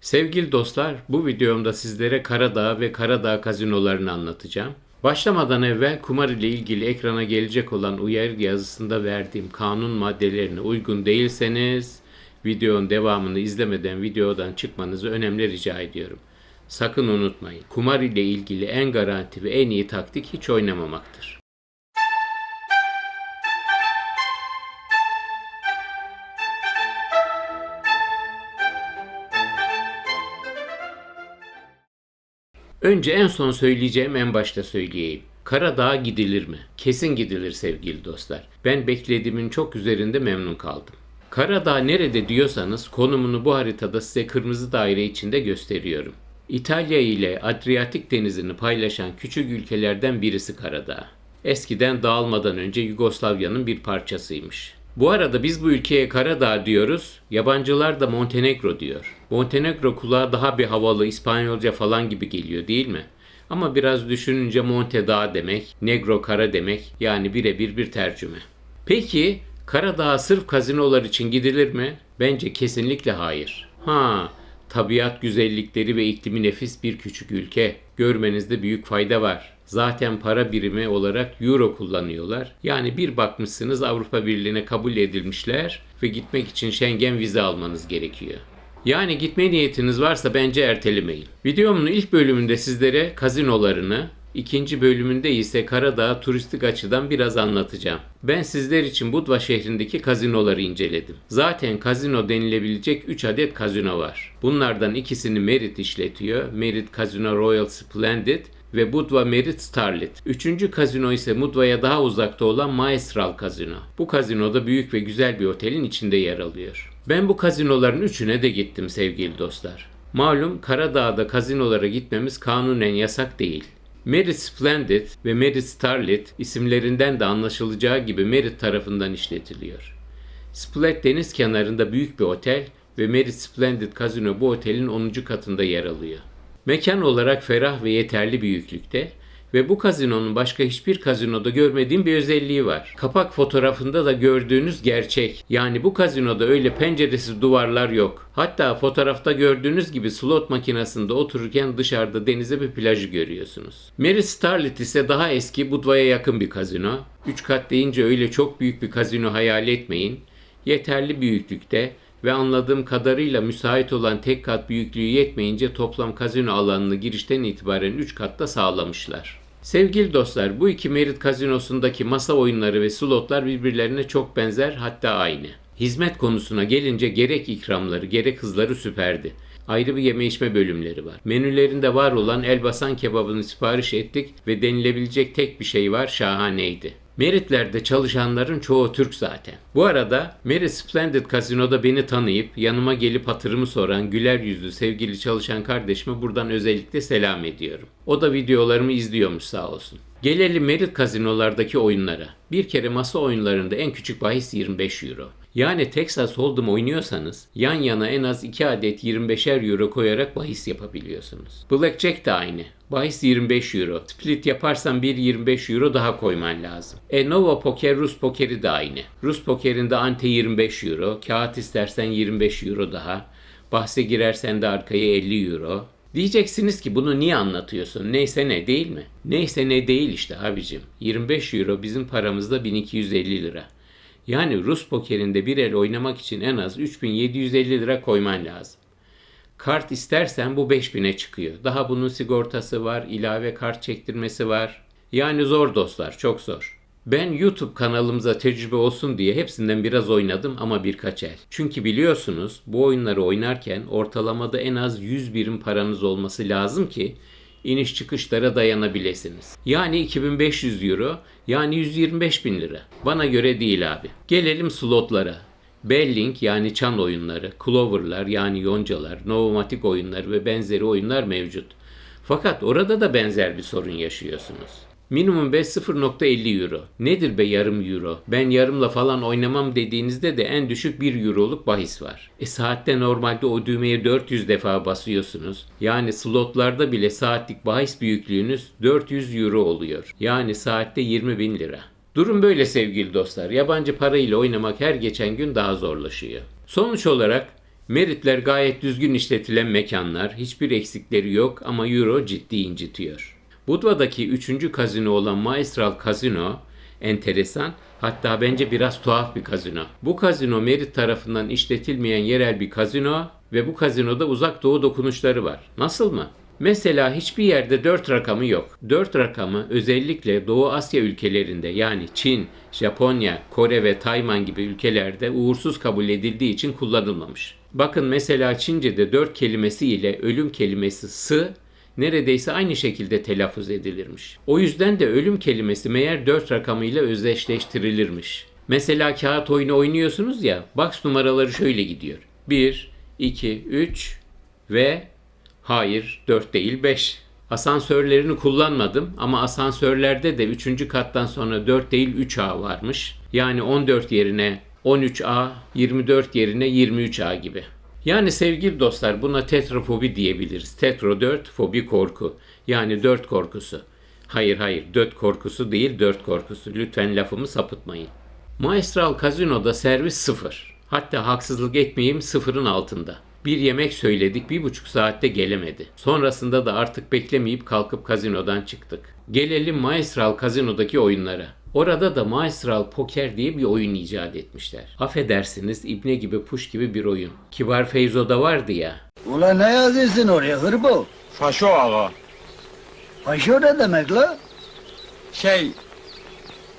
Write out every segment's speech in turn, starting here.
Sevgili dostlar, bu videomda sizlere Karadağ ve Karadağ kazinolarını anlatacağım. Başlamadan evvel kumar ile ilgili ekrana gelecek olan uyarı yazısında verdiğim kanun maddelerine uygun değilseniz videonun devamını izlemeden videodan çıkmanızı önemli rica ediyorum. Sakın unutmayın. Kumar ile ilgili en garanti ve en iyi taktik hiç oynamamaktır. Önce en son söyleyeceğim en başta söyleyeyim. Karadağ'a gidilir mi? Kesin gidilir sevgili dostlar. Ben beklediğimin çok üzerinde memnun kaldım. Karadağ nerede diyorsanız konumunu bu haritada size kırmızı daire içinde gösteriyorum. İtalya ile Adriyatik denizini paylaşan küçük ülkelerden birisi Karadağ. Eskiden dağılmadan önce Yugoslavya'nın bir parçasıymış. Bu arada biz bu ülkeye Karadağ diyoruz, yabancılar da Montenegro diyor. Montenegro kulağa daha bir havalı İspanyolca falan gibi geliyor değil mi? Ama biraz düşününce Monte dağ demek, Negro kara demek yani birebir bir tercüme. Peki Karadağ sırf kazinolar için gidilir mi? Bence kesinlikle hayır. Ha, tabiat güzellikleri ve iklimi nefis bir küçük ülke. Görmenizde büyük fayda var. Zaten para birimi olarak euro kullanıyorlar. Yani bir bakmışsınız Avrupa Birliği'ne kabul edilmişler ve gitmek için Schengen vize almanız gerekiyor. Yani gitme niyetiniz varsa bence ertelemeyin. Videomun ilk bölümünde sizlere kazinolarını, ikinci bölümünde ise Karadağ turistik açıdan biraz anlatacağım. Ben sizler için Budva şehrindeki kazinoları inceledim. Zaten kazino denilebilecek 3 adet kazino var. Bunlardan ikisini Merit işletiyor. Merit Casino Royal Splendid ve Budva Merit Starlit. Üçüncü kazino ise Budva'ya daha uzakta olan Maestral Kazino. Bu kazinoda büyük ve güzel bir otelin içinde yer alıyor. Ben bu kazinoların üçüne de gittim sevgili dostlar. Malum Karadağ'da kazinolara gitmemiz kanunen yasak değil. Merit Splendid ve Merit Starlit isimlerinden de anlaşılacağı gibi Merit tarafından işletiliyor. Split deniz kenarında büyük bir otel ve Merit Splendid Casino bu otelin 10. katında yer alıyor. Mekan olarak ferah ve yeterli büyüklükte ve bu kazinonun başka hiçbir kazinoda görmediğim bir özelliği var. Kapak fotoğrafında da gördüğünüz gerçek. Yani bu kazinoda öyle penceresiz duvarlar yok. Hatta fotoğrafta gördüğünüz gibi slot makinesinde otururken dışarıda denize bir plajı görüyorsunuz. Mary Starlit ise daha eski Budva'ya yakın bir kazino. 3 kat deyince öyle çok büyük bir kazino hayal etmeyin. Yeterli büyüklükte ve anladığım kadarıyla müsait olan tek kat büyüklüğü yetmeyince toplam kazino alanını girişten itibaren 3 katta sağlamışlar. Sevgili dostlar bu iki Merit kazinosundaki masa oyunları ve slotlar birbirlerine çok benzer hatta aynı. Hizmet konusuna gelince gerek ikramları gerek hızları süperdi. Ayrı bir yeme içme bölümleri var. Menülerinde var olan elbasan kebabını sipariş ettik ve denilebilecek tek bir şey var şahaneydi. Merit'lerde çalışanların çoğu Türk zaten. Bu arada Merit Splendid Casino'da beni tanıyıp yanıma gelip hatırımı soran güler yüzlü sevgili çalışan kardeşime buradan özellikle selam ediyorum. O da videolarımı izliyormuş sağ olsun. Gelelim Merit kazinolardaki oyunlara. Bir kere masa oyunlarında en küçük bahis 25 euro. Yani Texas Hold'em oynuyorsanız yan yana en az 2 adet 25'er euro koyarak bahis yapabiliyorsunuz. Blackjack de aynı. Bahis 25 euro. Split yaparsan bir 25 euro daha koyman lazım. E Nova Poker Rus pokeri de aynı. Rus pokerinde ante 25 euro. Kağıt istersen 25 euro daha. Bahse girersen de arkaya 50 euro. Diyeceksiniz ki bunu niye anlatıyorsun? Neyse ne değil mi? Neyse ne değil işte abicim. 25 euro bizim paramızda 1250 lira. Yani Rus pokerinde bir el oynamak için en az 3750 lira koyman lazım. Kart istersen bu 5000'e çıkıyor. Daha bunun sigortası var, ilave kart çektirmesi var. Yani zor dostlar, çok zor. Ben YouTube kanalımıza tecrübe olsun diye hepsinden biraz oynadım ama birkaç el. Çünkü biliyorsunuz bu oyunları oynarken ortalamada en az 100 birim paranız olması lazım ki iniş çıkışlara dayanabilirsiniz. Yani 2500 euro yani 125 bin lira. Bana göre değil abi. Gelelim slotlara. Belling yani çan oyunları, Clover'lar yani yoncalar, Novomatic oyunları ve benzeri oyunlar mevcut. Fakat orada da benzer bir sorun yaşıyorsunuz. Minimum bet 0.50 euro. Nedir be yarım euro? Ben yarımla falan oynamam dediğinizde de en düşük 1 euroluk bahis var. E saatte normalde o düğmeye 400 defa basıyorsunuz. Yani slotlarda bile saatlik bahis büyüklüğünüz 400 euro oluyor. Yani saatte 20 bin lira. Durum böyle sevgili dostlar. Yabancı parayla oynamak her geçen gün daha zorlaşıyor. Sonuç olarak Meritler gayet düzgün işletilen mekanlar, hiçbir eksikleri yok ama Euro ciddi incitiyor. Budva'daki üçüncü kazino olan Maestral Casino enteresan hatta bence biraz tuhaf bir kazino. Bu kazino Merit tarafından işletilmeyen yerel bir kazino ve bu kazinoda uzak doğu dokunuşları var. Nasıl mı? Mesela hiçbir yerde 4 rakamı yok. 4 rakamı özellikle Doğu Asya ülkelerinde yani Çin, Japonya, Kore ve Tayvan gibi ülkelerde uğursuz kabul edildiği için kullanılmamış. Bakın mesela Çince'de 4 kelimesi ile ölüm kelimesi sı neredeyse aynı şekilde telaffuz edilirmiş. O yüzden de ölüm kelimesi meğer 4 rakamıyla özdeşleştirilirmiş. Mesela kağıt oyunu oynuyorsunuz ya, box numaraları şöyle gidiyor. 1, 2, 3 ve hayır 4 değil 5. Asansörlerini kullanmadım ama asansörlerde de 3. kattan sonra 4 değil 3A varmış. Yani 14 yerine 13A, 24 yerine 23A gibi. Yani sevgili dostlar buna tetrafobi diyebiliriz. Tetro 4, fobi korku. Yani 4 korkusu. Hayır hayır 4 korkusu değil 4 korkusu. Lütfen lafımı sapıtmayın. Maestral Casino'da servis sıfır. Hatta haksızlık etmeyeyim sıfırın altında. Bir yemek söyledik bir buçuk saatte gelemedi. Sonrasında da artık beklemeyip kalkıp kazinodan çıktık. Gelelim Maestral Casino'daki oyunlara. Orada da Maestral Poker diye bir oyun icat etmişler. Affedersiniz İbne gibi puş gibi bir oyun. Kibar Feyzo'da vardı ya. Ulan ne yazıyorsun oraya hırbo? Faşo ağa. Paşo ne demek la? Şey,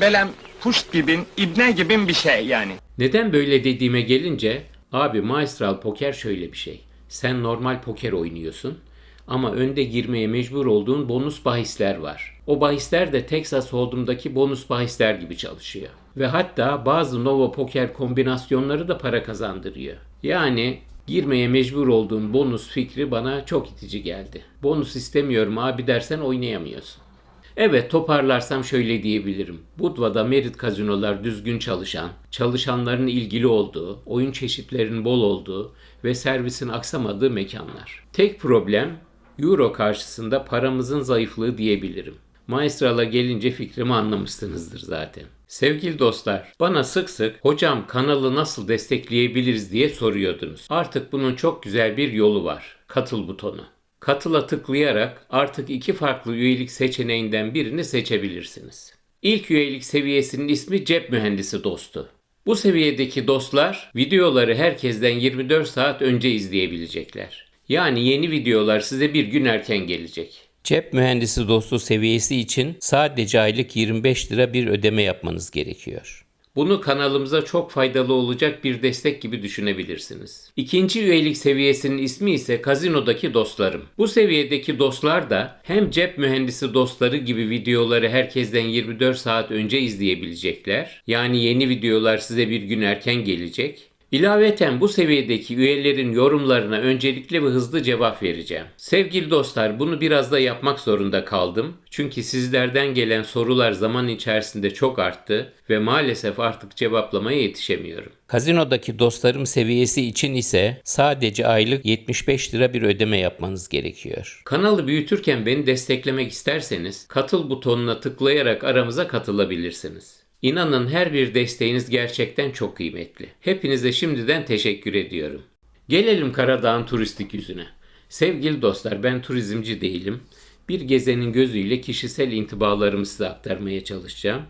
belem puşt gibin, ibne gibin bir şey yani. Neden böyle dediğime gelince abi Maestral Poker şöyle bir şey. Sen normal poker oynuyorsun ama önde girmeye mecbur olduğun bonus bahisler var. O bahisler de Texas Hold'em'daki bonus bahisler gibi çalışıyor. Ve hatta bazı Nova Poker kombinasyonları da para kazandırıyor. Yani girmeye mecbur olduğun bonus fikri bana çok itici geldi. Bonus istemiyorum abi dersen oynayamıyorsun. Evet toparlarsam şöyle diyebilirim. Budva'da Merit kazinolar düzgün çalışan, çalışanların ilgili olduğu, oyun çeşitlerinin bol olduğu ve servisin aksamadığı mekanlar. Tek problem Euro karşısında paramızın zayıflığı diyebilirim. Maestral'a gelince fikrimi anlamışsınızdır zaten. Sevgili dostlar, bana sık sık hocam kanalı nasıl destekleyebiliriz diye soruyordunuz. Artık bunun çok güzel bir yolu var. Katıl butonu. Katıla tıklayarak artık iki farklı üyelik seçeneğinden birini seçebilirsiniz. İlk üyelik seviyesinin ismi Cep Mühendisi Dostu. Bu seviyedeki dostlar videoları herkesten 24 saat önce izleyebilecekler. Yani yeni videolar size bir gün erken gelecek. Cep mühendisi dostu seviyesi için sadece aylık 25 lira bir ödeme yapmanız gerekiyor. Bunu kanalımıza çok faydalı olacak bir destek gibi düşünebilirsiniz. İkinci üyelik seviyesinin ismi ise Kazino'daki dostlarım. Bu seviyedeki dostlar da hem cep mühendisi dostları gibi videoları herkesten 24 saat önce izleyebilecekler. Yani yeni videolar size bir gün erken gelecek. İlaveten bu seviyedeki üyelerin yorumlarına öncelikli ve hızlı cevap vereceğim. Sevgili dostlar bunu biraz da yapmak zorunda kaldım. Çünkü sizlerden gelen sorular zaman içerisinde çok arttı ve maalesef artık cevaplamaya yetişemiyorum. Kazinodaki dostlarım seviyesi için ise sadece aylık 75 lira bir ödeme yapmanız gerekiyor. Kanalı büyütürken beni desteklemek isterseniz katıl butonuna tıklayarak aramıza katılabilirsiniz. İnanın her bir desteğiniz gerçekten çok kıymetli. Hepinize şimdiden teşekkür ediyorum. Gelelim Karadağ'ın turistik yüzüne. Sevgili dostlar ben turizmci değilim. Bir gezenin gözüyle kişisel intibalarımı size aktarmaya çalışacağım.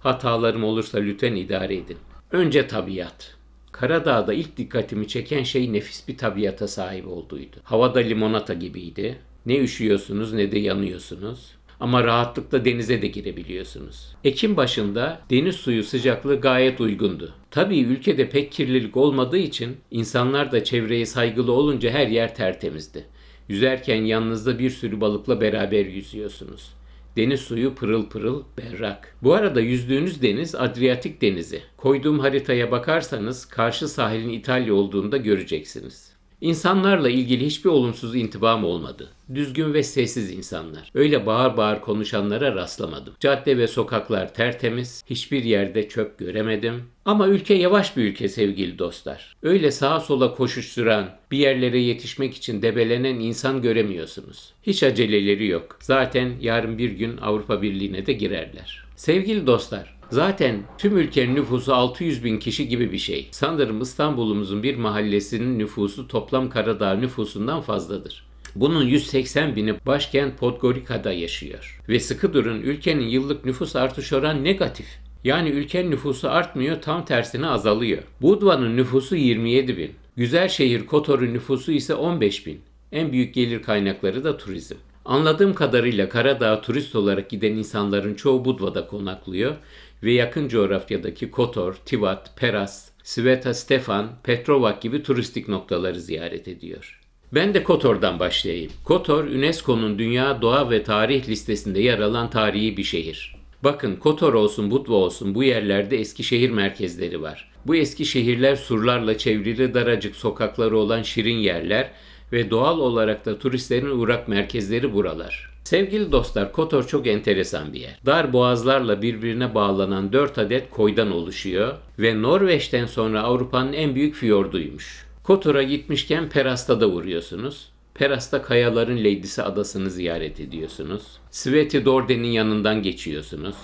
Hatalarım olursa lütfen idare edin. Önce tabiat. Karadağ'da ilk dikkatimi çeken şey nefis bir tabiata sahip olduğuydu. Havada limonata gibiydi. Ne üşüyorsunuz ne de yanıyorsunuz. Ama rahatlıkla denize de girebiliyorsunuz. Ekim başında deniz suyu sıcaklığı gayet uygundu. Tabii ülkede pek kirlilik olmadığı için insanlar da çevreye saygılı olunca her yer tertemizdi. Yüzerken yanınızda bir sürü balıkla beraber yüzüyorsunuz. Deniz suyu pırıl pırıl berrak. Bu arada yüzdüğünüz deniz Adriyatik Denizi. Koyduğum haritaya bakarsanız karşı sahilin İtalya olduğunu da göreceksiniz. İnsanlarla ilgili hiçbir olumsuz intibam olmadı. Düzgün ve sessiz insanlar. Öyle bağır bağır konuşanlara rastlamadım. Cadde ve sokaklar tertemiz, hiçbir yerde çöp göremedim. Ama ülke yavaş bir ülke sevgili dostlar. Öyle sağa sola koşuşturan, bir yerlere yetişmek için debelenen insan göremiyorsunuz. Hiç aceleleri yok. Zaten yarın bir gün Avrupa Birliği'ne de girerler. Sevgili dostlar, Zaten tüm ülkenin nüfusu 600 bin kişi gibi bir şey. Sanırım İstanbul'umuzun bir mahallesinin nüfusu toplam Karadağ nüfusundan fazladır. Bunun 180 bini başkent Podgorica'da yaşıyor. Ve sıkı durun ülkenin yıllık nüfus artış oranı negatif. Yani ülkenin nüfusu artmıyor tam tersine azalıyor. Budva'nın nüfusu 27 bin. Güzel şehir Kotor'un nüfusu ise 15 bin. En büyük gelir kaynakları da turizm. Anladığım kadarıyla Karadağ'a turist olarak giden insanların çoğu Budva'da konaklıyor ve yakın coğrafyadaki Kotor, Tivat, Peras, Sveta Stefan, Petrovac gibi turistik noktaları ziyaret ediyor. Ben de Kotor'dan başlayayım. Kotor, UNESCO'nun Dünya Doğa ve Tarih listesinde yer alan tarihi bir şehir. Bakın Kotor olsun, Budva olsun bu yerlerde eski şehir merkezleri var. Bu eski şehirler surlarla çevrili daracık sokakları olan şirin yerler ve doğal olarak da turistlerin uğrak merkezleri buralar. Sevgili dostlar, Kotor çok enteresan bir yer. Dar boğazlarla birbirine bağlanan 4 adet koydan oluşuyor ve Norveç'ten sonra Avrupa'nın en büyük fiyorduymuş. Kotor'a gitmişken Peras'ta da uğruyorsunuz. Peras'ta Kayaların Leydisi adasını ziyaret ediyorsunuz. Sveti Dorde'nin yanından geçiyorsunuz.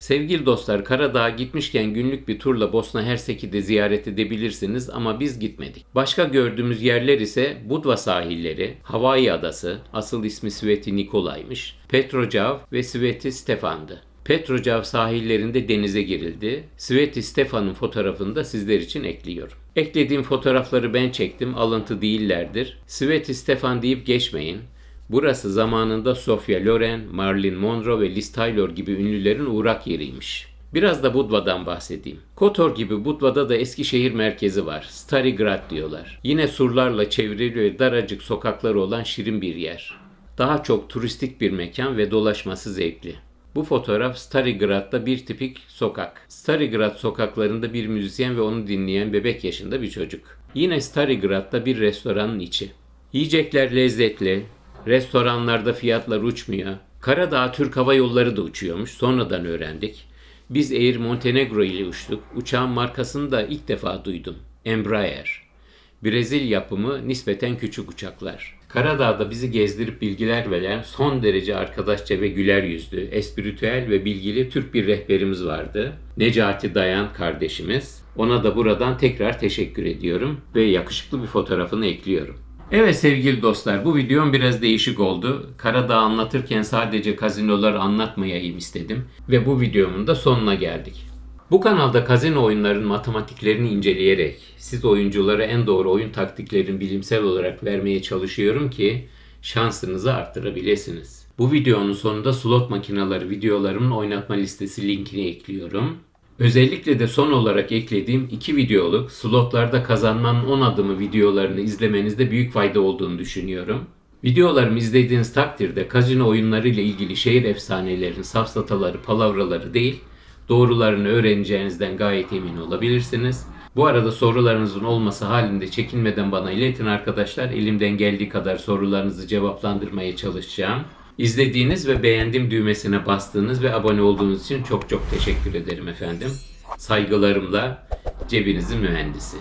Sevgili dostlar Karadağ'a gitmişken günlük bir turla Bosna Hersek'i de ziyaret edebilirsiniz ama biz gitmedik. Başka gördüğümüz yerler ise Budva sahilleri, Hawaii adası, asıl ismi Sveti Nikolay'mış, Petrojav ve Sveti Stefan'dı. Petrojav sahillerinde denize girildi. Sveti Stefan'ın fotoğrafını da sizler için ekliyorum. Eklediğim fotoğrafları ben çektim, alıntı değillerdir. Sveti Stefan deyip geçmeyin. Burası zamanında Sofia Loren, Marilyn Monroe ve Liz Taylor gibi ünlülerin uğrak yeriymiş. Biraz da Budva'dan bahsedeyim. Kotor gibi Budva'da da eski şehir merkezi var. Stari Grad diyorlar. Yine surlarla çevrili ve daracık sokakları olan şirin bir yer. Daha çok turistik bir mekan ve dolaşması zevkli. Bu fotoğraf Starigrad'da bir tipik sokak. Starigrad sokaklarında bir müzisyen ve onu dinleyen bebek yaşında bir çocuk. Yine Starigrad'da bir restoranın içi. Yiyecekler lezzetli, restoranlarda fiyatlar uçmuyor. Karadağ Türk Hava Yolları da uçuyormuş, sonradan öğrendik. Biz Air Montenegro ile uçtuk. Uçağın markasını da ilk defa duydum. Embraer. Brezilya yapımı nispeten küçük uçaklar. Karadağ'da bizi gezdirip bilgiler veren son derece arkadaşça ve güler yüzlü, espritüel ve bilgili Türk bir rehberimiz vardı. Necati Dayan kardeşimiz. Ona da buradan tekrar teşekkür ediyorum ve yakışıklı bir fotoğrafını ekliyorum. Evet sevgili dostlar bu videom biraz değişik oldu. Karadağ anlatırken sadece kazinoları anlatmayayım istedim ve bu videomun da sonuna geldik. Bu kanalda kazino oyunların matematiklerini inceleyerek siz oyunculara en doğru oyun taktiklerini bilimsel olarak vermeye çalışıyorum ki şansınızı arttırabilirsiniz. Bu videonun sonunda slot makineleri videolarımın oynatma listesi linkini ekliyorum. Özellikle de son olarak eklediğim iki videoluk slotlarda kazanmanın 10 adımı videolarını izlemenizde büyük fayda olduğunu düşünüyorum. Videolarımı izlediğiniz takdirde kazino oyunları ile ilgili şehir efsanelerinin safsataları, palavraları değil, doğrularını öğreneceğinizden gayet emin olabilirsiniz. Bu arada sorularınızın olması halinde çekinmeden bana iletin arkadaşlar. Elimden geldiği kadar sorularınızı cevaplandırmaya çalışacağım. İzlediğiniz ve beğendim düğmesine bastığınız ve abone olduğunuz için çok çok teşekkür ederim efendim. Saygılarımla cebinizin mühendisi.